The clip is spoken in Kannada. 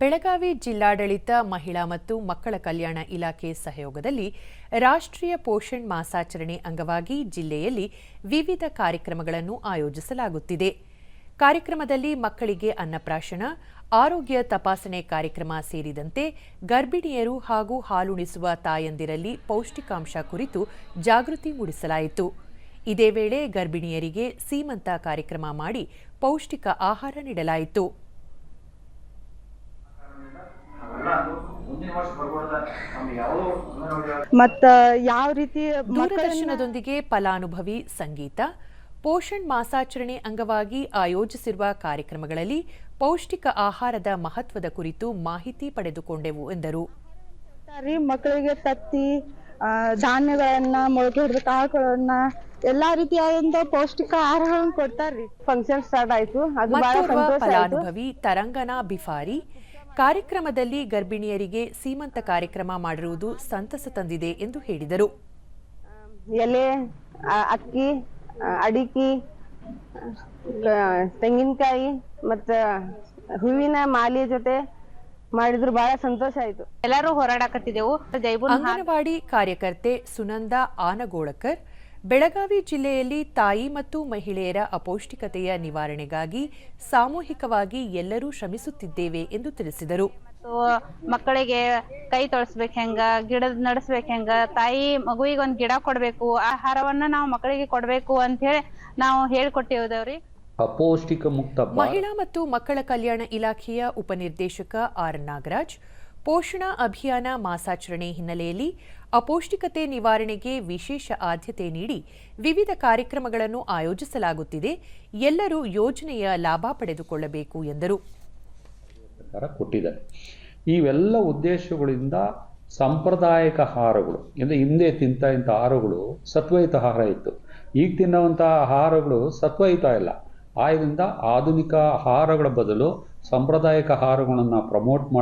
ಬೆಳಗಾವಿ ಜಿಲ್ಲಾಡಳಿತ ಮಹಿಳಾ ಮತ್ತು ಮಕ್ಕಳ ಕಲ್ಯಾಣ ಇಲಾಖೆ ಸಹಯೋಗದಲ್ಲಿ ರಾಷ್ಟ್ರೀಯ ಪೋಷಣ್ ಮಾಸಾಚರಣೆ ಅಂಗವಾಗಿ ಜಿಲ್ಲೆಯಲ್ಲಿ ವಿವಿಧ ಕಾರ್ಯಕ್ರಮಗಳನ್ನು ಆಯೋಜಿಸಲಾಗುತ್ತಿದೆ. ಕಾರ್ಯಕ್ರಮದಲ್ಲಿ ಮಕ್ಕಳಿಗೆ ಅನ್ನಪ್ರಾಶನ, ಆರೋಗ್ಯ ತಪಾಸಣೆ ಕಾರ್ಯಕ್ರಮ ಸೇರಿದಂತೆ ಗರ್ಭಿಣಿಯರು ಹಾಗೂ ಹಾಲುಣಿಸುವ ತಾಯಂದಿರಲ್ಲಿ ಪೌಷ್ಟಿಕಾಂಶ ಕುರಿತು ಜಾಗೃತಿ ಮೂಡಿಸಲಾಯಿತು. ಇದೇ ವೇಳೆ ಗರ್ಭಿಣಿಯರಿಗೆ ಸೀಮಂತ ಕಾರ್ಯಕ್ರಮ ಮಾಡಿ ಪೌಷ್ಟಿಕ ಆಹಾರ ನೀಡಲಾಯಿತು. ಮತ್ತ ಯಾವ ರೀತಿ ದೂರದರ್ಶನದೊಂದಿಗೆ ಫಲಾನುಭವಿ ಸಂಗೀತ ಪೋಷಣ್ ಮಾಸಾಚರಣೆ ಅಂಗವಾಗಿ ಆಯೋಜಿಸಿರುವ ಕಾರ್ಯಕ್ರಮಗಳಲ್ಲಿ ಪೌಷ್ಟಿಕ ಆಹಾರದ ಮಹತ್ವದ ಕುರಿತು ಮಾಹಿತಿ ಪಡೆದುಕೊಂಡೆವು ಎಂದರು. ಮಕ್ಕಳಿಗೆ ತತ್ತಿ ಧಾನ್ಯಗಳನ್ನ ಮೊಳಕೆ ಹೊಡೆದ ಕಾಳುಗಳನ್ನ ಎಲ್ಲಾ ರೀತಿಯಾದಂತ ಪೌಷ್ಟಿಕ ಆಹಾರಗಳನ್ನು ಕೊಡ್ತಾರ್ರಿ. ಫಂಕ್ಷನ್ ಸ್ಟಾರ್ಟ್ ಆಯ್ತು. ಅದು ಬಹಳ ಸಂತೋಷ ಆಯ್ತು. ಫಲಾನುಭವಿ ತರಂಗನಾ ಬಿಫಾರಿ ಕಾರ್ಯಕ್ರಮದಲ್ಲಿ ಗರ್ಭಿಣಿಯರಿಗೆ ಸೀಮಂತ ಕಾರ್ಯಕ್ರಮ ಮಾಡಿರುವುದು ಸಂತಸ ತಂದಿದೆ ಎಂದು ಹೇಳಿದರು. ಎಲೆ ಅಕ್ಕಿ ಅಡಿಕೆ ತೆಂಗಿನಕಾಯಿ ಮತ್ತ ಹೂವಿನ ಮಾಲೆ ಜೊತೆ ಮಾಡಿದ್ರು ಬಹಳ ಸಂತೋಷ ಆಯ್ತು. ಎಲ್ಲರೂ ಹೋರಾಡಕತ್ತಿದ್ದೆವು. ಜೈಬುನ್ ಅಂಗನವಾಡಿ ಕಾರ್ಯಕರ್ತೆ ಸುನಂದಾ ಆನಗೋಳಕರ್ ಬೆಳಗಾವಿ ಜಿಲ್ಲೆಯಲ್ಲಿ ತಾಯಿ ಮತ್ತು ಮಹಿಳೆಯರ ಅಪೌಷ್ಟಿಕತೆಯ ನಿವಾರಣೆಗಾಗಿ ಸಾಮೂಹಿಕವಾಗಿ ಎಲ್ಲರೂ ಶ್ರಮಿಸುತ್ತಿದ್ದೇವೆ ಎಂದು ತಿಳಿಸಿದರು. ಮತ್ತು ಮಕ್ಕಳಿಗೆ ಕೈ ತೊಳಸ್ಬೇಕು ಹೆಂಗ ಗಿಡದ ನಡೆಸ್ಬೇಕು ಹೆಂಗ ತಾಯಿ ಮಗುವಿಗೆ ಒಂದು ಗಿಡ ಕೊಡಬೇಕು ಆಹಾರವನ್ನ ನಾವು ಮಕ್ಕಳಿಗೆ ಕೊಡಬೇಕು ಅಂತ ಹೇಳಿ ನಾವು ಹೇಳ್ಕೊಟ್ಟಿದ್ದೇವ್ರಿ ಅಪೌಷ್ಟಿಕ ಮುಕ್ತ ಮಹಿಳಾ ಮತ್ತು ಮಕ್ಕಳ ಕಲ್ಯಾಣ ಇಲಾಖೆಯ ಉಪನಿರ್ದೇಶಕ ಆರ್ ನಾಗರಾಜ್ ಪೋಷಣ ಅಭಿಯಾನ ಮಾಸಾಚರಣೆ ಹಿನ್ನೆಲೆಯಲ್ಲಿ ಅಪೌಷ್ಟಿಕತೆ ನಿವಾರಣೆಗೆ ವಿಶೇಷ ಆದ್ಯತೆ ನೀಡಿ ವಿವಿಧ ಕಾರ್ಯಕ್ರಮಗಳನ್ನು ಆಯೋಜಿಸಲಾಗುತ್ತಿದೆ. ಎಲ್ಲರೂ ಯೋಜನೆಯ ಲಾಭ ಪಡೆದುಕೊಳ್ಳಬೇಕು ಎಂದರು. ಇವೆಲ್ಲ ಉದ್ದೇಶಗಳಿಂದ ಸಾಂಪ್ರದಾಯಿಕ ಆಹಾರಗಳು, ಅಂದರೆ ಹಿಂದೆ ತಿಂತ ಇಂಥ ಆಹಾರಗಳು ಸತ್ವಯುತ ಆಹಾರ ಇತ್ತು. ಈಗ ತಿನ್ನುವಂಥ ಆಹಾರಗಳು ಸತ್ವಯುತ ಇಲ್ಲ. ಆದ್ದರಿಂದ ಆಧುನಿಕ ಆಹಾರಗಳ ಬದಲು ಸಾಂಪ್ರದಾಯಿಕ ಆಹಾರಗಳನ್ನು ಪ್ರಮೋಟ್ ಮಾಡಿ